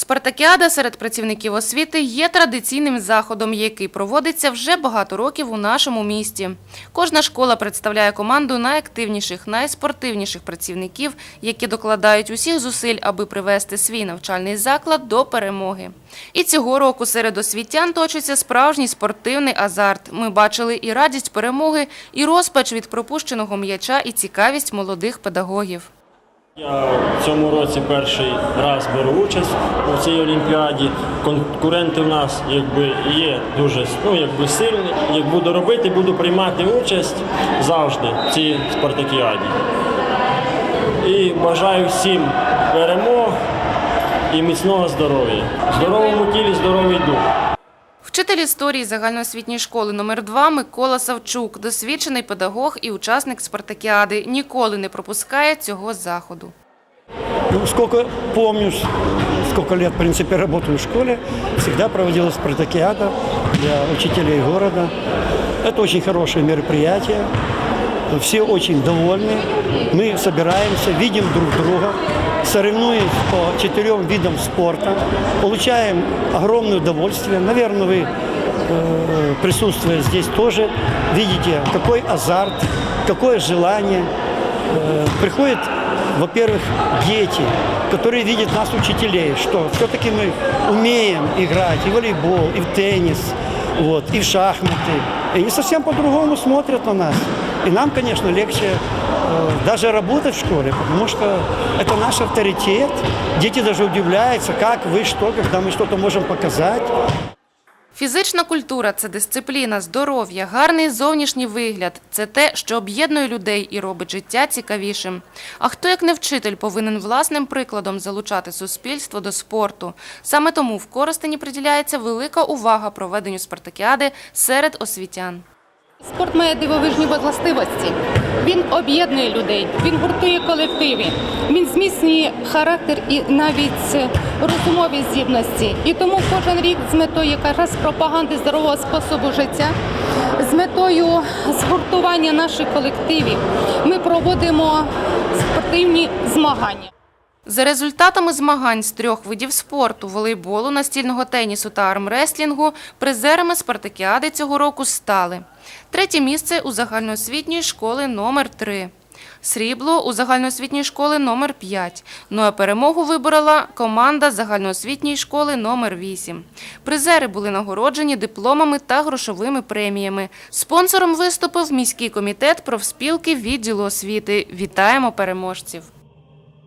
Спартакіада серед працівників освіти є традиційним заходом, який проводиться вже багато років у нашому місті. Кожна школа представляє команду найактивніших, найспортивніших працівників, які докладають усіх зусиль, аби привести свій навчальний заклад до перемоги. І цього року серед освітян точиться справжній спортивний азарт. Ми бачили і радість перемоги, і розпач від пропущеного м'яча, і цікавість молодих педагогів. Я в цьому році перший раз беру участь у цій олімпіаді. Конкуренти в нас якби є дуже ну, якби сильні. Як буду робити, буду приймати участь завжди в цій спартакіаді. І бажаю всім перемог і міцного здоров'я. Здоровому тілі здоровий дух. Вчитель історії загальноосвітньої школи номер 2 Микола Савчук, досвідчений педагог і учасник спартакіади, ніколи не пропускає цього заходу. Ну, сколько помню, сколько лет, в принципе, работаю в школе, всегда проводилась спартакиада для учителей города. Это очень хорошее мероприятие. Все очень довольны. Мы собираемся, видим друг друга, соревнуемся по четырем видам спорта, получаем огромное удовольствие. Наверное, вы, э, присутствуя здесь, тоже видите, какой азарт, какое желание. Э, Приходят, во-первых, дети, которые видят нас, учителей, что все-таки мы умеем играть и в волейбол, и в теннис, вот, и в шахматы. И они совсем по-другому смотрят на нас. И нам, конечно, легче э, даже работать в школе, потому что это наш авторитет. Дети даже удивляются, как вы, что, когда мы что-то можем показать. Фізична культура це дисципліна, здоров'я, гарний зовнішній вигляд. Це те, що об'єднує людей і робить життя цікавішим. А хто, як не вчитель, повинен власним прикладом залучати суспільство до спорту. Саме тому в Коростені приділяється велика увага проведенню спартакіади серед освітян. Спорт має дивовижні властивості. Він об'єднує людей, він гуртує колективи, він зміцнює характер і навіть розумові здібності. І тому кожен рік з метою якраз пропаганди здорового способу життя, з метою згуртування наших колективів, ми проводимо спортивні змагання. За результатами змагань з трьох видів спорту – волейболу, настільного тенісу та армреслінгу – призерами спартакіади цього року стали. Третє місце у загальноосвітньої школи номер 3 Срібло у загальноосвітньої школи номер 5 Ну а перемогу виборола команда загальноосвітньої школи номер 8 Призери були нагороджені дипломами та грошовими преміями. Спонсором виступив міський комітет профспілки відділу освіти. Вітаємо переможців!